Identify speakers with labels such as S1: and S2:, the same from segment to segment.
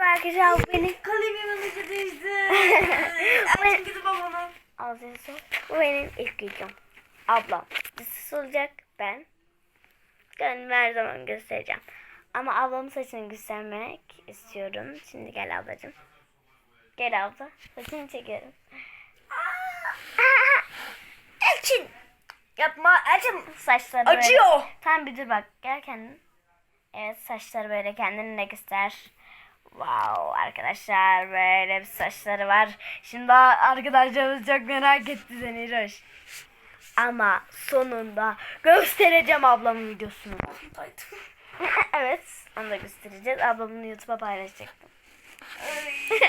S1: Merhaba arkadaşlar bu benim.
S2: Düştü.
S1: Ben-
S2: Açın gidip babana.
S1: Ağzınızı. Bu benim ilk videom. Ablam. Dizisi olacak ben. Gönlümü her zaman göstereceğim. Ama ablamın saçını göstermek istiyorum. Şimdi gel ablacığım. Gel abla. Saçını çekiyorum. Elçin.
S2: Yapma Elçin.
S1: Saçları böyle.
S2: Acıyor.
S1: Tam bir dur bak. Gel kendin. Evet saçları böyle kendini de göster. Wow arkadaşlar böyle bir saçları var. Şimdi arkadaşlarımız çok merak etti seni İroş. Ama sonunda göstereceğim ablamın videosunu. evet onu da göstereceğiz. Ablamın YouTube'a paylaşacaktım.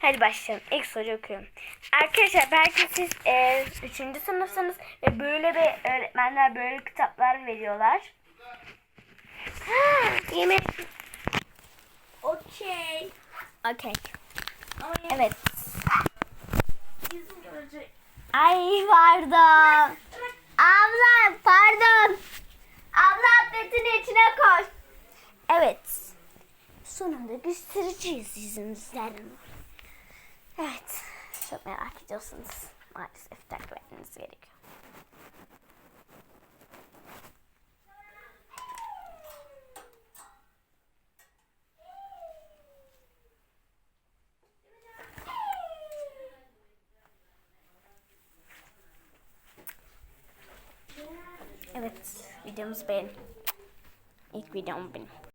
S1: Hadi başlayalım. İlk soru okuyorum. Arkadaşlar belki siz e, üçüncü sınıfsınız ve böyle bir öğretmenler böyle kitaplar veriyorlar. Yemek.
S2: Okey.
S1: Okey. Evet. Ay pardon. Abla pardon. Abla atletini içine koy. Evet. Sonunda göstereceğiz yüzümüzden. Evet. Çok merak ediyorsunuz. Maalesef takip etmeniz gerekiyor. Evet. Videomuzu beğenin. İlk videom benim.